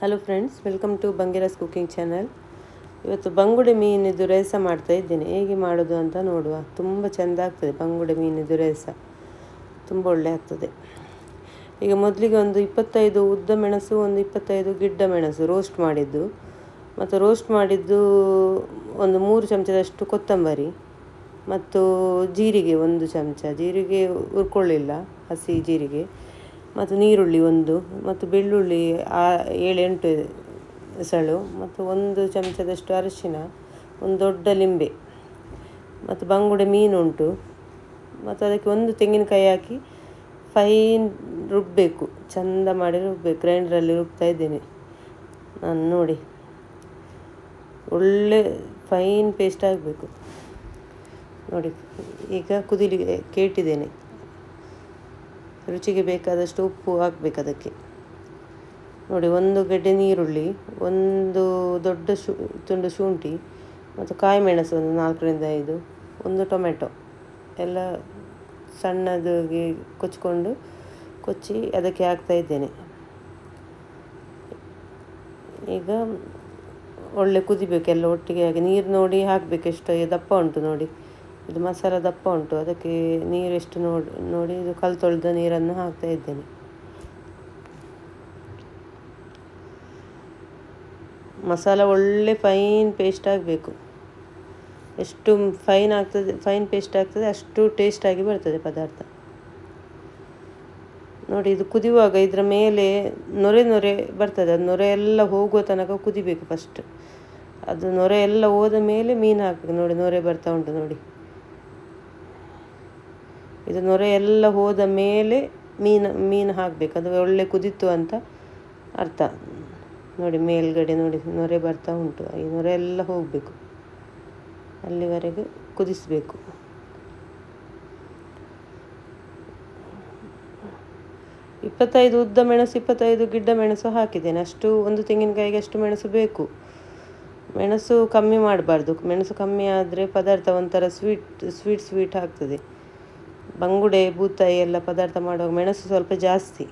Hello friends welcome to ಬಂಗಿರಸ್ cooking channel ಇವತ್ತು ಬಂಗುಡೆ ಮೀನಿದು ರೈಸ ಮಾಡ್ತಾ ಇದ್ದೇನೆ. ಹೇಗೆ ಮಾಡೋದು ಅಂತ ನೋಡುವ. ತುಂಬ ಚೆಂದ ಆಗ್ತದೆ ಬಂಗುಡೆ ಮೀನಿದು ರೈಸ. ತುಂಬ ಒಳ್ಳೆ ಆಗ್ತದೆ. ಈಗ ಮೊದಲಿಗೆ ಒಂದು ಇಪ್ಪತ್ತೈದು ಉದ್ದ ಮೆಣಸು, ಒಂದು ಇಪ್ಪತ್ತೈದು ಗಿಡ್ಡ ಮೆಣಸು ರೋಸ್ಟ್ ಮಾಡಿದ್ದು. ಮತ್ತು ರೋಸ್ಟ್ ಮಾಡಿದ್ದು ಒಂದು ಮೂರು ಚಮಚದಷ್ಟು ಕೊತ್ತಂಬರಿ ಮತ್ತು ಜೀರಿಗೆ ಒಂದು ಚಮಚ. ಜೀರಿಗೆ ಹುರ್ಕೊಳ್ಳಿಲ್ಲ, ಹಸಿ ಜೀರಿಗೆ. ಮತ್ತು ನೀರುಳ್ಳಿ ಒಂದು, ಮತ್ತು ಬೆಳ್ಳುಳ್ಳಿ ಆ ಏಳೆಂಟು ಎಸಳು, ಮತ್ತು ಒಂದು ಚಮಚದಷ್ಟು ಅರಿಶಿನ, ಒಂದು ದೊಡ್ಡ ಲಿಂಬೆ, ಮತ್ತು ಬಂಗುಡೆ ಮೀನುಂಟು ಮತ್ತು ಅದಕ್ಕೆ ಒಂದು ತೆಂಗಿನಕಾಯಿ ಹಾಕಿ ಫೈನ್ ರುಬ್ಬಬೇಕು ಚಂದ ಮಾಡಿ ರುಬ್ಬಬೇಕು ಗ್ರೈಂಡ್ರಲ್ಲಿ ರುಬ್ತಾ ಇದ್ದೇನೆ. ನಾನು ನೋಡಿ, ಒಳ್ಳೆ ಫೈನ್ ಪೇಸ್ಟ್ ಆಗಬೇಕು. ನೋಡಿ, ಈಗ ಕುದಿಲಿಗೆ ಕೇಟಿದ್ದೇನೆ. ರುಚಿಗೆ ಬೇಕಾದಷ್ಟು ಉಪ್ಪು ಹಾಕಬೇಕು ಅದಕ್ಕೆ. ನೋಡಿ, ಒಂದು ಗೆಡ್ಡೆ ನೀರುಳ್ಳಿ, ಒಂದು ದೊಡ್ಡ ಶು, ತುಂಡು ಶುಂಠಿ ಮತ್ತು ಕಾಯಿ ಮೆಣಸು ಒಂದು ನಾಲ್ಕರಿಂದ ಐದು, ಒಂದು ಟೊಮೆಟೊ ಎಲ್ಲ ಸಣ್ಣದಾಗಿ ಕೊಚ್ಕೊಂಡು ಕೊಚ್ಚಿ ಅದಕ್ಕೆ ಹಾಕ್ತಾ ಇದ್ದೇನೆ. ಈಗ ಒಳ್ಳೆ ಕುದಿಬೇಕು ಎಲ್ಲ ಒಟ್ಟಿಗೆ ಹಾಗೆ ನೀರು ನೋಡಿ ಹಾಕಬೇಕು, ಎಷ್ಟು ದಪ್ಪ ಉಂಟು ನೋಡಿ. ಇದು ಮಸಾಲ ದಪ್ಪ ಉಂಟು. ಅದಕ್ಕೆ ನೀರು ಎಷ್ಟು ನೋಡಿ ನೋಡಿ ಇದು ಕಲ್ ತೊಳೆದ ನೀರನ್ನು ಹಾಕ್ತಾ ಇದ್ದೇನೆ. ಮಸಾಲ ಒಳ್ಳೆ ಫೈನ್ ಪೇಸ್ಟ್ ಆಗಬೇಕು. ಎಷ್ಟು ಫೈನ್ ಆಗ್ತದೆ ಫೈನ್ ಪೇಸ್ಟ್ ಆಗ್ತದೆ, ಅಷ್ಟು ಟೇಸ್ಟಾಗಿ ಬರ್ತದೆ ಪದಾರ್ಥ. ನೋಡಿ, ಇದು ಕುದಿಯುವಾಗ ಇದರ ಮೇಲೆ ನೊರೆ ನೊರೆ ಬರ್ತದೆ. ಅದು ನೊರೆ ಎಲ್ಲ ಹೋಗುವ ತನಕ ಕುದಿಬೇಕು ಫಸ್ಟ್ ಅದು ನೊರೆ ಎಲ್ಲ ಹೋದ ಮೇಲೆ ಮೀನು ಹಾಕಬೇಕು. ನೋಡಿ, ನೊರೆ ಬರ್ತಾ ಉಂಟು ನೋಡಿ. ಇದು ನೊರೆ ಎಲ್ಲ ಹೋದ ಮೇಲೆ ಮೀನು ಮೀನು ಹಾಕಬೇಕು. ಅದು ಒಳ್ಳೆ ಕುದಿತು ಅಂತ ಅರ್ಥ. ನೋಡಿ, ಮೇಲ್ಗಡೆ ನೋಡಿ, ನೊರೆ ಬರ್ತಾ ಉಂಟು. ಈ ನೊರೆ ಎಲ್ಲ ಹೋಗಬೇಕು. ಅಲ್ಲಿವರೆಗೆ ಕುದಿಸಬೇಕು. ಇಪ್ಪತ್ತೈದು ಉದ್ದ ಮೆಣಸು, ಇಪ್ಪತ್ತೈದು ಗಿಡ್ಡ ಮೆಣಸು ಹಾಕಿದ್ದೇನೆ. ಅಷ್ಟು, ಒಂದು ತೆಂಗಿನಕಾಯಿಗೆ ಅಷ್ಟು ಮೆಣಸು ಬೇಕು. ಮೆಣಸು ಕಮ್ಮಿ ಮಾಡಬಾರ್ದು. ಮೆಣಸು ಕಮ್ಮಿ ಆದರೆ ಪದಾರ್ಥ ಒಂಥರ ಸ್ವೀಟ್ ಸ್ವೀಟ್ ಸ್ವೀಟ್ ಆಗ್ತದೆ. ಬಂಗುಡೆ ಬೂತಾಯಿ ಎಲ್ಲ ಪದಾರ್ಥ ಮಾಡುವಾಗ ಮೆಣಸು ಸ್ವಲ್ಪ ಜಾಸ್ತಿ.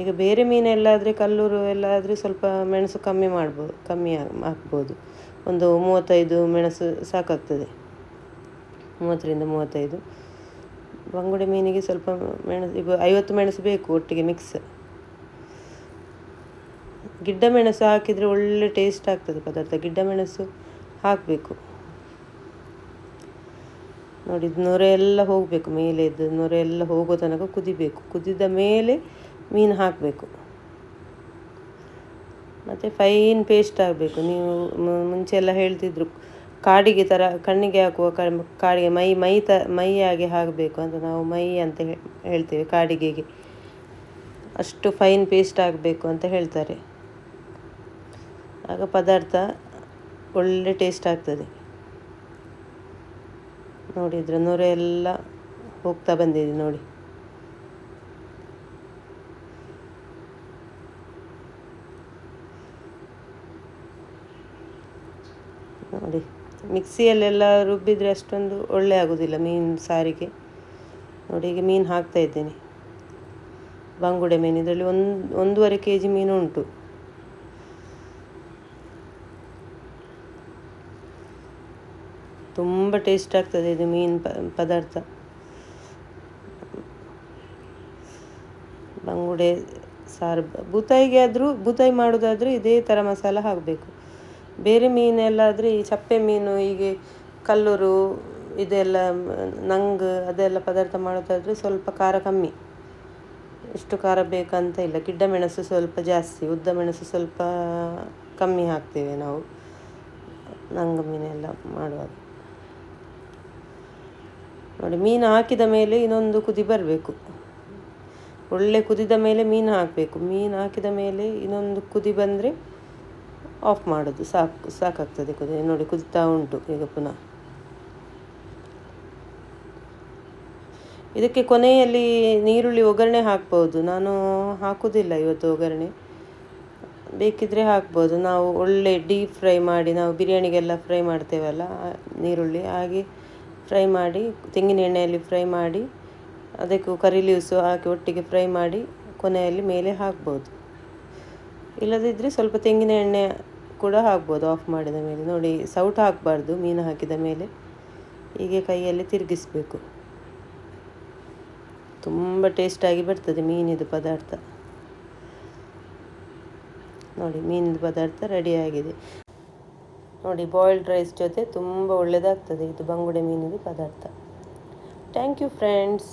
ಈಗ ಬೇರೆ ಮೀನೆಲ್ಲಾದರೆ ಕಲ್ಲೂರು ಎಲ್ಲ ಆದರೆ ಸ್ವಲ್ಪ ಮೆಣಸು ಕಮ್ಮಿ ಮಾಡ್ಬೋದು ಕಮ್ಮಿ ಹಾಕ್ಬೋದು. ಒಂದು ಮೂವತ್ತೈದು ಮೆಣಸು ಸಾಕಾಗ್ತದೆ. ಮೂವತ್ತರಿಂದ ಮೂವತ್ತೈದು. ಬಂಗುಡೆ ಮೀನಿಗೆ ಸ್ವಲ್ಪ ಮೆಣಸು, ಈಗ ಐವತ್ತು ಮೆಣಸು ಬೇಕು ಒಟ್ಟಿಗೆ ಮಿಕ್ಸ್ ಗಿಡ್ಡ ಮೆಣಸು ಹಾಕಿದರೆ ಒಳ್ಳೆ ಟೇಸ್ಟ್ ಆಗ್ತದೆ ಪದಾರ್ಥ. ಗಿಡ್ಡ ಮೆಣಸು ಹಾಕಬೇಕು. ನೋಡಿ ನೊರೆ ಎಲ್ಲ ಹೋಗಬೇಕು, ಮೇಲೆ ಇದ್ದು ನೊರೆ ಎಲ್ಲ ಹೋಗೋ ತನಕ ಕುದಿಬೇಕು. ಕುದಿದ ಮೇಲೆ ಮೀನು ಹಾಕಬೇಕು. ಮತ್ತು ಫೈನ್ ಪೇಸ್ಟ್ ಆಗಬೇಕು. ನೀವು ಮುಂಚೆ ಎಲ್ಲ ಹೇಳ್ತಿದ್ರು, ಕಾಡಿಗೆ ಥರ ಕಣ್ಣಿಗೆ ಹಾಕುವ ಕಾಡಿಗೆ ಮೈ ಮೈ ತ ಮೈಯಾಗಿ ಹಾಕಬೇಕು ಅಂತ ನಾವು ಮೈ ಅಂತ ಹೇಳ್ತೇವೆ ಕಾಡಿಗೆಗೆ. ಅಷ್ಟು ಫೈನ್ ಪೇಸ್ಟ್ ಆಗಬೇಕು ಅಂತ ಹೇಳ್ತಾರೆ. ಆಗ ಪದಾರ್ಥ ಒಳ್ಳೆ ಟೇಸ್ಟ್ ಆಗ್ತದೆ. ನೋಡಿ ಇದ್ರ ನೊರೆ ಎಲ್ಲ ಹೋಗ್ತಾ ಬಂದಿದೆ ನೋಡಿ. ನೋಡಿ, ಮಿಕ್ಸಿಯಲ್ಲೆಲ್ಲ ರುಬ್ಬಿದರೆ ಅಷ್ಟೊಂದು ಒಳ್ಳೆ ಆಗೋದಿಲ್ಲ ಮೀನು ಸಾರಿಗೆ. ನೋಡಿ, ಈಗ ಮೀನು ಹಾಕ್ತಾ ಇದ್ದೇನೆ. ಬಂಗುಡೆ ಮೀನು, ಇದರಲ್ಲಿ ಒಂದು, ಒಂದೂವರೆ ಕೆ ಜಿ ಮೀನು ಉಂಟು ತುಂಬ ಟೇಸ್ಟ್ ಆಗ್ತದೆ ಇದು ಮೀನು ಪದಾರ್ಥ. ಬಂಗುಡೆ, ಸಾರು, ಬೂತಾಯಿಗೆ ಆದರೂ, ಬೂತಾಯಿ ಮಾಡೋದಾದರೂ ಇದೇ ಥರ ಮಸಾಲ ಹಾಕಬೇಕು. ಬೇರೆ ಮೀನೆಲ್ಲಾದರೆ ಈ ಚಪ್ಪೆ ಮೀನು, ಹೀಗೆ ಕಲ್ಲೂರು, ಇದೆಲ್ಲ, ನಂಗ್ ಅದೆಲ್ಲ ಪದಾರ್ಥ ಮಾಡೋದಾದರೆ ಸ್ವಲ್ಪ ಖಾರ ಕಮ್ಮಿ. ಎಷ್ಟು ಖಾರ ಬೇಕಂತ ಇಲ್ಲ. ಗಿಡ್ಡ ಮೆಣಸು ಸ್ವಲ್ಪ ಜಾಸ್ತಿ, ಉದ್ದ ಮೆಣಸು ಸ್ವಲ್ಪ ಕಮ್ಮಿ ಹಾಕ್ತೇವೆ ನಾವು. ನಂಗೆ ಮೀನೆಲ್ಲ ಮಾಡುವಾಗ. ನೋಡಿ, ಮೀನು ಹಾಕಿದ ಮೇಲೆ ಇನ್ನೊಂದು ಕುದಿ ಬರಬೇಕು. ಒಳ್ಳೆ ಕುದಿದ ಮೇಲೆ ಮೀನು ಹಾಕಬೇಕು. ಮೀನು ಹಾಕಿದ ಮೇಲೆ ಇನ್ನೊಂದು ಕುದಿ ಬಂದರೆ ಆಫ್ ಮಾಡೋದು. ಸಾಕು, ಸಾಕಾಗ್ತದೆ ಕುದಿ. ನೋಡಿ, ಕುದಿತಾ ಉಂಟು ಈಗ ಪುನಃ. ಇದಕ್ಕೆ ಕೊನೆಯಲ್ಲಿ ನೀರುಳ್ಳಿ ಒಗ್ಗರಣೆ ಹಾಕ್ಬೋದು. ನಾನು ಹಾಕೋದಿಲ್ಲ ಇವತ್ತು ಒಗ್ಗರಣೆ. ಬೇಕಿದ್ರೆ ಹಾಕ್ಬೋದು. ನಾವು ಒಳ್ಳೆ ಡೀಪ್ ಫ್ರೈ ಮಾಡಿ, ನಾವು ಬಿರಿಯಾನಿಗೆಲ್ಲ ಫ್ರೈ ಮಾಡ್ತೇವಲ್ಲ ನೀರುಳ್ಳಿ. ಹಾಗೆ ಫ್ರೈ ಮಾಡಿ, ತೆಂಗಿನ ಎಣ್ಣೆಯಲ್ಲಿ ಫ್ರೈ ಮಾಡಿ, ಅದಕ್ಕೂ ಕರಿ ಲೀವ್ಸ್ ಹಾಕಿ ಒಟ್ಟಿಗೆ ಫ್ರೈ ಮಾಡಿ ಕೊನೆಯಲ್ಲಿ ಮೇಲೆ ಹಾಕ್ಬೋದು. ಇಲ್ಲದಿದ್ದರೆ ಸ್ವಲ್ಪ ತೆಂಗಿನ ಎಣ್ಣೆ ಕೂಡ ಹಾಕ್ಬೋದು ಆಫ್ ಮಾಡಿದ ಮೇಲೆ. ನೋಡಿ, ಸೌಟ್ ಹಾಕಬಾರ್ದು, ಮೀನು ಹಾಕಿದ ಮೇಲೆ. ಹೀಗೆ ಕೈಯಲ್ಲಿ ತಿರುಗಿಸ್ಬೇಕು. ತುಂಬ ಟೇಸ್ಟಾಗಿ ಬರ್ತದೆ ಮೀನಿದು ಪದಾರ್ಥ. ನೋಡಿ ಮೀನಿನ ಪದಾರ್ಥ ರೆಡಿಯಾಗಿದೆ ನೋಡಿ ಬಾಯ್ಲ್ಡ್ ರೈಸ್ ಜೊತೆ ತುಂಬ ಒಳ್ಳೆಯದಾಗ್ತದೆ ಇದು ಬಂಗುಡೆ ಮೀನಿನ ಪದಾರ್ಥ. Thank you friends